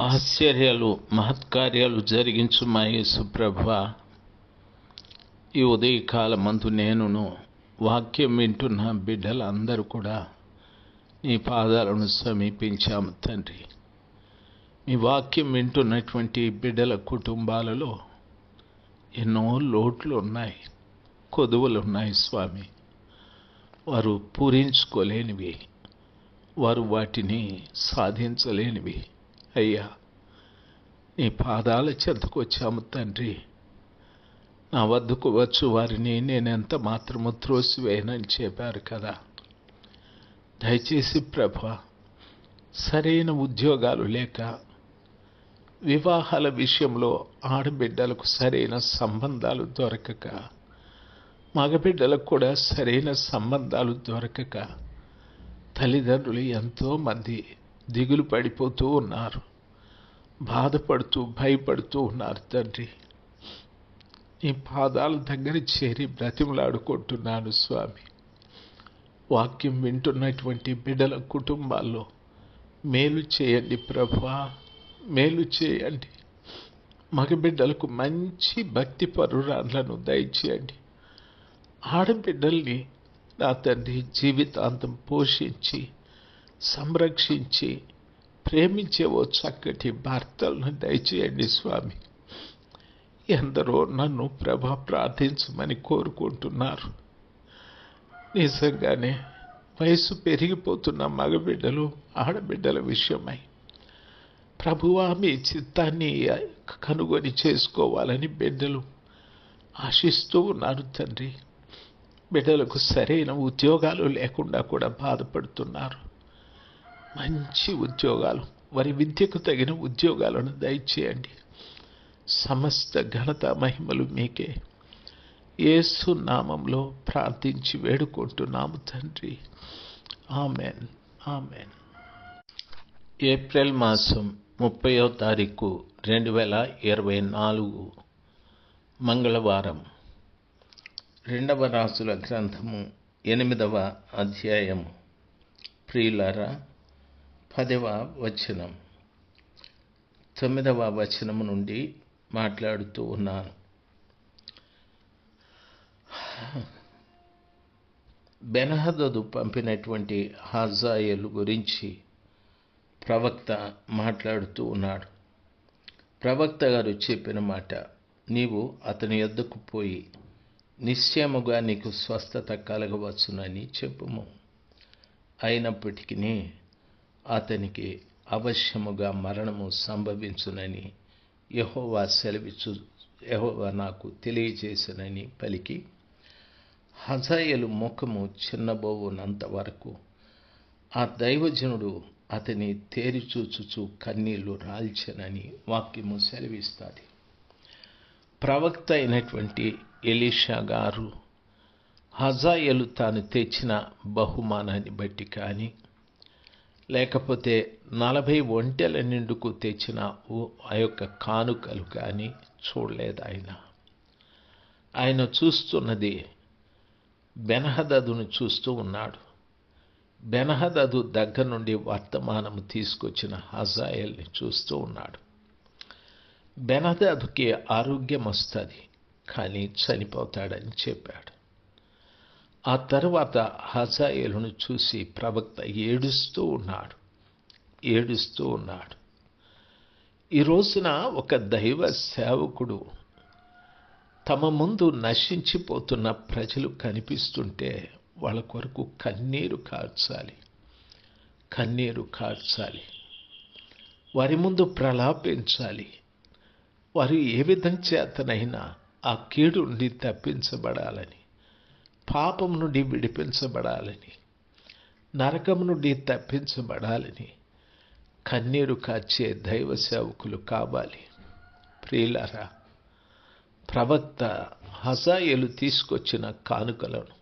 ఆశ్చర్యాలు మహత్కార్యాలు జరిగించు మా యేసుప్రభ ఈ ఉదయకాల మందు నేనును వాక్యం వింటున్న బిడ్డలందరూ కూడా నీ పాదాలను సమీపించాము తండ్రి. మీ వాక్యం వింటున్నటువంటి బిడ్డల కుటుంబాలలో ఎన్నో లోట్లు ఉన్నాయి కొదువులు ఉన్నాయి స్వామి. వారు పూరించుకోలేనివి వారు వాటిని సాధించలేనివి. అయ్యా నీ పాదాల చెంతకు వచ్చాము తండ్రి. నా వద్దకు వచ్చు వారిని నేనెంత మాత్రము త్రోసివేయనని చెప్పారు కదా. దయచేసి ప్రభ సరైన ఉద్యోగాలు లేక వివాహాల విషయంలో ఆడబిడ్డలకు సరైన సంబంధాలు దొరకక మగబిడ్డలకు కూడా సరైన సంబంధాలు దొరకక తల్లిదండ్రులు ఎంతోమంది దిగులు పడిపోతూ ఉన్నారు. బాధపడుతూ భయపడుతూ ఉన్నారు తండ్రి. నీ పాదాల దగ్గర చేరి బ్రతిమలాడుకుంటున్నాను స్వామి. వాక్యం వింటున్నటువంటి బిడ్డల కుటుంబాల్లో మేలు చేయండి ప్రభా మేలు చేయండి. మగబిడ్డలకు మంచి భక్తి పరురాళ్ళను దయచేయండి. ఆడబిడ్డల్ని నా తండ్రి జీవితాంతం పోషించి సంరక్షించి ప్రేమించే ఓ చక్కటి భర్తలను దయచేయండి స్వామి. ఎందరో నన్ను ప్రభ ప్రార్థించమని కోరుకుంటున్నారు. నిజంగానే వయసు పెరిగిపోతున్న మగబిడ్డలు ఆడబిడ్డల విషయమై ప్రభువా మీ చిత్తాన్ని కనుగొని చేసుకోవాలని బిడ్డలు ఆశిస్తూ ఉన్నారు తండ్రి. బిడ్డలకు సరైన ఉద్యోగాలు లేకుండా కూడా బాధపడుతున్నారు. మంచి ఉద్యోగాలు వారి విద్యకు తగిన ఉద్యోగాలను దయచేయండి. సమస్త ఘనత మహిమలు మీకే. యేసు నామంలో ప్రార్థించి వేడుకుంటున్నాము తండ్రి. ఆమెన్. ఆమెన్. ఏప్రిల్ మాసం ముప్పయో తారీఖు రెండు వేల ఇరవై నాలుగు మంగళవారం. రెండవ రాసుల గ్రంథము ఎనిమిదవ అధ్యాయము. ప్రియులారా పదవ వచనం. తొమ్మిదవ వచనము నుండి మాట్లాడుతూ ఉన్నాను. బెనహదదు పంపినటువంటి హాజాయలు గురించి ప్రవక్త మాట్లాడుతూ ఉన్నాడు. ప్రవక్త గారు చెప్పిన మాట నీవు అతని యొద్దకు పోయి నిశ్చయముగా నీకు స్వస్థత కలగవచ్చునని చెప్పుము. అయినప్పటికీ అతనికి అవశ్యముగా మరణము సంభవించునని యహోవా సెలవిచ్చు యహోవా నాకు తెలియజేసినని పలికి హజాయలు ముఖము చిన్నబోవునంత వరకు ఆ దైవజనుడు అతని తేరిచూచుచు కన్నీళ్ళు రాల్చనని వాక్యము సెలవిస్తుంది. ప్రవక్త అయినటువంటి ఎలీషా గారు హజాయలు తాను తెచ్చిన బహుమానాన్ని బట్టి కానీ లేకపోతే నలభై ఒంటెల నిండుకు తెచ్చిన ఆ యొక్క కానుకలు కానీ చూడలేదు ఆయన ఆయన చూస్తున్నది బెనహదదును చూస్తూ ఉన్నాడు. బెనహదదు దగ్గర నుండి వర్తమానము తీసుకొచ్చిన హజాయల్ని చూస్తూ ఉన్నాడు. బెనహదదుకి ఆరోగ్యం వస్తుంది కానీ చనిపోతాడని చెప్పాడు. ఆ తర్వాత హజాయేలును చూసి ప్రవక్త ఏడుస్తూ ఉన్నాడు. ఏడుస్తూ ఉన్నాడు. ఈ రోజున ఒక దైవ సేవకుడు తమ ముందు నశించిపోతున్న ప్రజలు కనిపిస్తుంటే వాళ్ళ కొరకు కన్నీరు కార్చాలి కన్నీరు కార్చాలి వారి ముందు ప్రలాపించాలి. వారు ఏ విధం చేతనైనా ఆ కీడు నుండి తప్పించబడాలని. పాపం నుండి విడిపించబడాలని నరకం నుండి తప్పించబడాలని కన్నీరు కాచే దైవ సేవకులు కావాలి. ప్రియులరా ప్రవక్త హజాయలు తీసుకొచ్చిన కానుకలను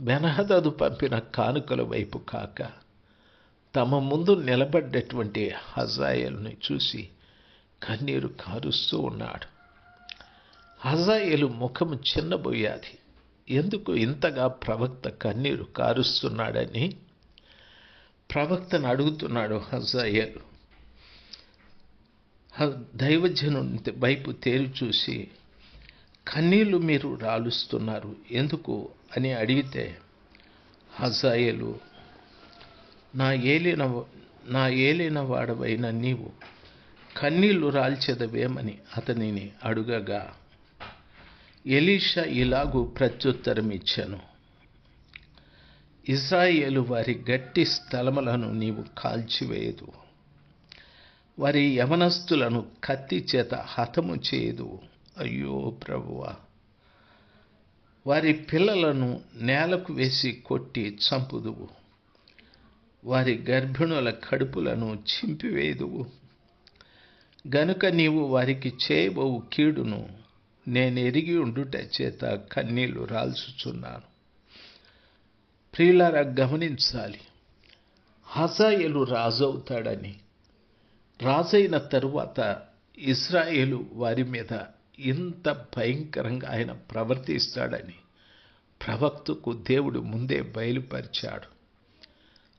బెనహదదు పంపిన కానుకల వైపు కాక తమ ముందు నిలబడ్డటువంటి హజాయల్ని చూసి కన్నీరు కారుస్తూ ఉన్నాడు. హజాయలు ముఖము చిన్నబోయాది. ఎందుకు ఇంతగా ప్రవక్త కన్నీరు కారుస్తున్నాడని ప్రవక్తను అడుగుతున్నాడు హజాయలు దైవజను వైపు తేరు చూసి కన్నీళ్ళు మీరు రాలుస్తున్నారు ఎందుకు? అని అడిగితే హజాయలు నా ఏలిన నా ఏలిన వాడవైన నీవు కన్నీళ్ళు రాల్చెదవేమని అతనిని అడుగగా ఎలీషా ఇలాగూ ప్రత్యుత్తరం ఇచ్చాను ఇజ్రాయేలు వారి గట్టి స్థలములను నీవు కాల్చివేయదు. వారి యవనస్తులను కత్తి చేత హతము చేయదు. అయ్యో ప్రభువ! వారి పిల్లలను నేలకు వేసి కొట్టి చంపుదువు. వారి గర్భిణుల కడుపులను చింపివేదువు గనుక నీవు వారికి చేయబోవు కీడును నేను ఎరిగి ఉండుట చేత కన్నీళ్ళు రాల్చుచున్నాను. ప్రియులారా గమనించాలి. హజాయలు రాజవుతాడని. రాజైన తరువాత ఇస్రాయేలు వారి మీద ఇంత భయంకరంగా ఆయన ప్రవర్తిస్తాడని ప్రవక్తకు దేవుడు ముందే బయలుపరిచాడు.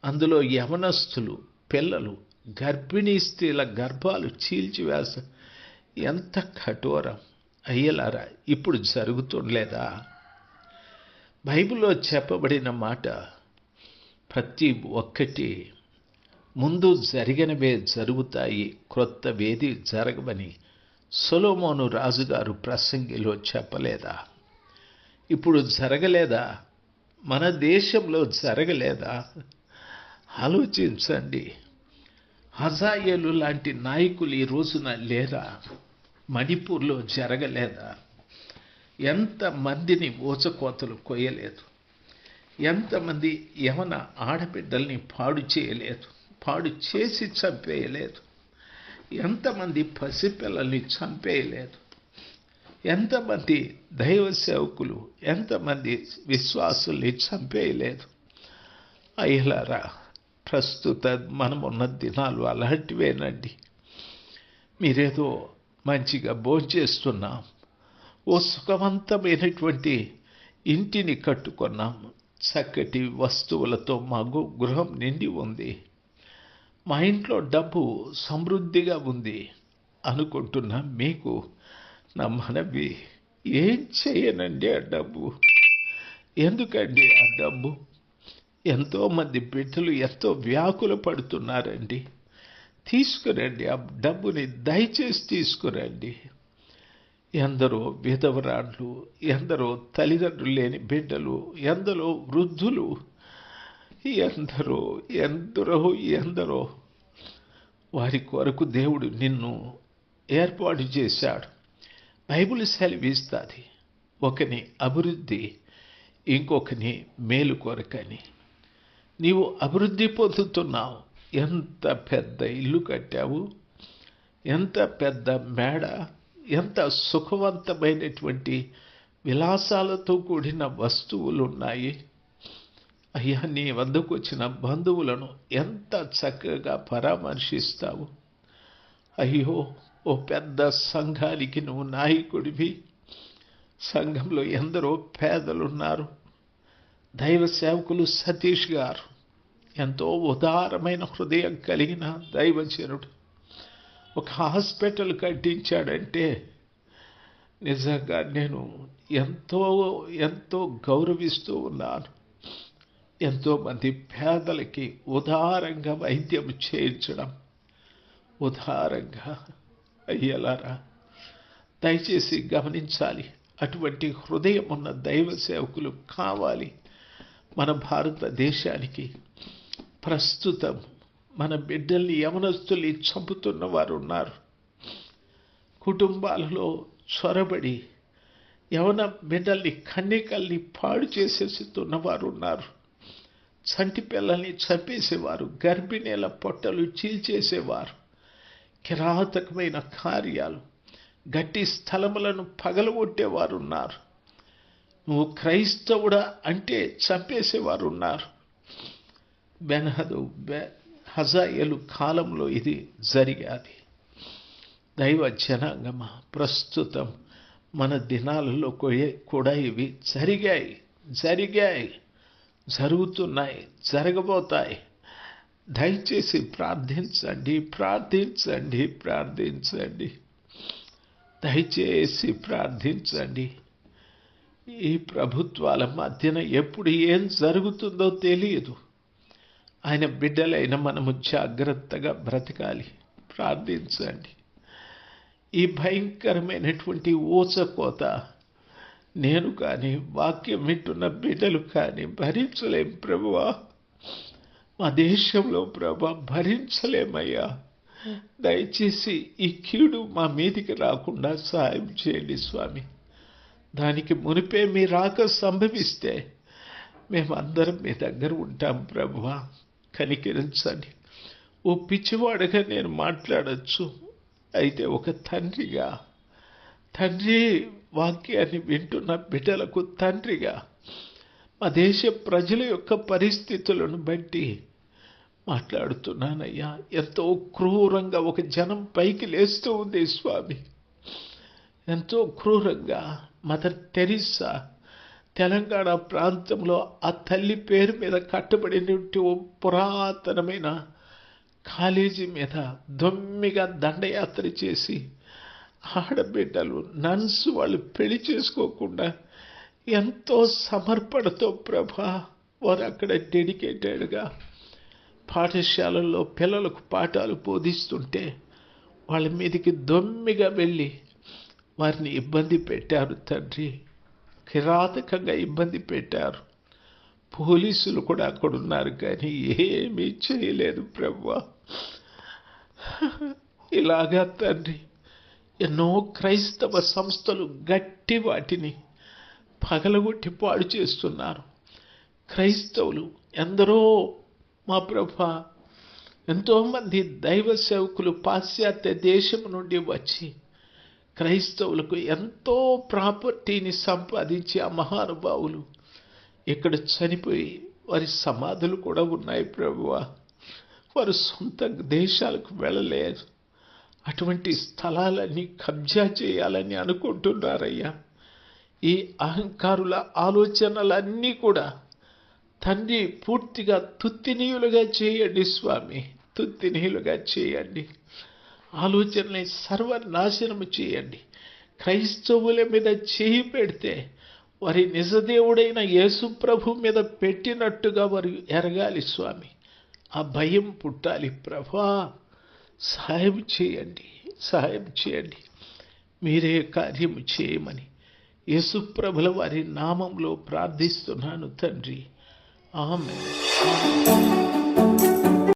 అందులో యవనస్తులు పిల్లలు గర్భిణీ స్త్రీల గర్భాలు చీల్చివేస ఎంత కఠోరం. అయ్యేలారా? ఇప్పుడు జరుగుతుండలేదా? బైబిల్లో చెప్పబడిన మాట ప్రతి ఒక్కటి ముందు జరిగినవే జరుగుతాయి క్రొత్త వేది జరగవని సొలోమోను రాజుగారు ప్రసంగిలో చెప్పలేదా? ఇప్పుడు జరగలేదా? మన దేశంలో జరగలేదా? ఆలోచించండి. హజాయేలు లాంటి నాయకులు ఈ రోజున లేరా? మణిపూర్లో జరగలేదా? ఎంతమందిని ఊచకోతలు కొయ్యలేదు. ఎంతమంది యవన ఆడబిడ్డల్ని పాడు చేయలేదు పాడు చేసి చంపేయలేదు. ఎంతమంది పసిపిల్లల్ని చంపేయలేదు. ఎంతమంది దైవ సేవకులు ఎంతమంది విశ్వాసుల్ని చంపేయలేదు. అయ్యలారా ప్రస్తుత మనమున్న దినాలు అలాంటివేనండి. మీరేదో మంచిగా భోంచేస్తున్నాం ఓ సుఖవంతమైనటువంటి ఇంటిని కట్టుకున్నాం. చక్కటి వస్తువులతో మాకు గృహం నిండి ఉంది. మా ఇంట్లో డబ్బు సమృద్ధిగా ఉంది అనుకుంటున్న మీకు. నా మనవి ఏం చేయనండి ఆ డబ్బు? ఎందుకండి ఆ డబ్బు? ఎంతోమంది బిడ్డలు ఎంతో వ్యాకుల పడుతున్నారండి. తీసుకురండి ఆ డబ్బుని దయచేసి తీసుకురండి. ఎందరో విధవరాళ్ళు ఎందరో తల్లిదండ్రులు లేని బిడ్డలు ఎందరో వృద్ధులు ఎందరో ఎందరో ఎందరో. వారి కొరకు దేవుడు నిన్ను ఏర్పాటు చేశాడు. బైబిల్ సెలవిస్తుంది ఒకని అభివృద్ధి ఇంకొకని మేలు కొరకని. నీవు అభివృద్ధి పొందుతున్నావు. ఎంత పెద్ద ఇల్లు కట్టావు? ఎంత పెద్ద మేడ? ఎంత సుఖవంతమైనటువంటి విలాసాలతో కూడిన వస్తువులు ఉన్నాయి అయ్యా నీ వద్దకు వచ్చిన బంధువులను ఎంత చక్కగా పరామర్శిస్తావు? అయ్యో ఓ పెద్ద సంఘానికి నువ్వు నాయకుడివి. సంఘంలో ఎందరో పేదలున్నారు. దైవ సేవకులు సతీష్ గారు. ఎంతో ఉదారమైన హృదయం కలిగిన దైవజనుడు. ఒక హాస్పిటల్ కట్టించాడంటే నిజంగా నేను ఎంతో ఎంతో గౌరవిస్తూ ఉన్నాను. ఎంతోమంది పేదలకి ఉదారంగా వైద్యం చేయించడం. ఉదారంగా అయ్యేలారా? దయచేసి గమనించాలి. అటువంటి హృదయం ఉన్న దైవ సేవకులు కావాలి మన భారతదేశానికి. ప్రస్తుతం మన బిడ్డల్ని యమనస్తుల్ని చంపుతున్న వారు ఉన్నారు. కుటుంబాలలో చొరబడి యవన బిడ్డల్ని కన్నికల్ని పాడు చేసేస్తున్న వారు ఉన్నారు. చంటి పిల్లల్ని చంపేసేవారు గర్భిణీల పొట్టలు చీల్చేసేవారు. కిరాతకమైన కార్యాలు గట్టి స్థలములను పగలగొట్టేవారు ఉన్నారు. నువ్వు క్రైస్తవుడా అంటే చంపేసేవారు ఉన్నారు. బెనహదు బె హజాయలు కాలంలో ఇది జరిగాది. దైవ జనాంగమ ప్రస్తుతం మన దినాలలో కూడా ఇవి జరిగాయి. జరిగాయి. జరుగుతున్నాయి. జరగబోతాయి. దయచేసి ప్రార్థించండి ప్రార్థించండి ప్రార్థించండి. దయచేసి ప్రార్థించండి. ఈ ప్రభుత్వాల మధ్యన ఎప్పుడు ఏం జరుగుతుందో తెలియదు. ఆయన బిడ్డలైన మనము జాగ్రత్తగా బ్రతకాలి. ప్రార్థించండి. ఈ భయంకరమైనటువంటి ఊచకోత నేను కానీ వాక్యం వింటున్న బిడ్డలు కానీ భరించలేం ప్రభువా. మా దేశంలో ప్రభా భరించలేమయ్యా. దయచేసి ఈ కీడు మా మీదికి రాకుండా సహాయం చేయండి స్వామి. దానికి మునిపే మీ రాక సంభవిస్తే మేమందరం మీ దగ్గర ఉంటాం ప్రభువా. కనికరించండి. ఓ పిచ్చివాడుగా నేను మాట్లాడచ్చు. అయితే ఒక తండ్రిగా తండ్రి వాక్యాన్ని వింటున్న బిడ్డలకు తండ్రిగా మా దేశ ప్రజల యొక్క పరిస్థితులను బట్టి మాట్లాడుతున్నానయ్యా. ఎంతో క్రూరంగా ఒక జనం పైకి లేస్తూ ఉంది స్వామి. ఎంతో క్రూరంగా మదర్ టెరిసా తెలంగాణ ప్రాంతంలో ఆ తల్లి పేరు మీద కట్టబడినటువంటి ఓ పురాతనమైన కాలేజీ మీద దొమ్మిగా దండయాత్ర చేసి ఆడబిడ్డలు నన్స్ వాళ్ళు పెళ్ళి చేసుకోకుండా ఎంతో సమర్పణతో ప్రభా వారు అక్కడ డెడికేటెడ్గా పాఠశాలల్లో పిల్లలకు పాఠాలు బోధిస్తుంటే వాళ్ళ మీదకి దొమ్మిగా వెళ్ళి వారిని ఇబ్బంది పెట్టారు తండ్రి. కిరాతకంగా ఇబ్బంది పెట్టారు. పోలీసులు కూడా అక్కడ ఉన్నారు కానీ ఏమీ చేయలేదు ప్రభు ఇలాగా తండ్రి ఎన్నో క్రైస్తవ సంస్థలు గట్టి వాటిని పగలగొట్టి పాడు చేస్తున్నారు. క్రైస్తవులు ఎందరో మా ప్రభ ఎంతోమంది దైవ సేవకులు పాశ్చాత్య దేశం నుండి వచ్చి క్రైస్తవులకు ఎంతో ప్రాపర్టీని సంపాదించి ఆ మహానుభావులు. ఇక్కడ చనిపోయి వారి సమాధులు కూడా ఉన్నాయి ప్రభువా. వారు సొంత దేశాలకు వెళ్ళలేదు అటువంటి స్థలాలన్నీ కబ్జా చేయాలని అనుకుంటున్నారయ్యా. ఈ అహంకారుల ఆలోచనలన్నీ కూడా తండ్రి పూర్తిగా తుత్తినీయులుగా చేయండి స్వామి. తుత్తినీయులుగా చేయండి. ఆలోచనని సర్వనాశనము చేయండి. క్రైస్తవుల మీద చేయి పెడితే వారి నిజదేవుడైన యేసు ప్రభు మీద పెట్టినట్టుగా వారు ఎరగాలి స్వామి. ఆ భయం పుట్టాలి ప్రభా. సహాయం చేయండి సహాయం చేయండి. మీరే కార్యము చేయమని యేసుప్రభుల వారి నామంలో ప్రార్థిస్తున్నాను తండ్రి. ఆమె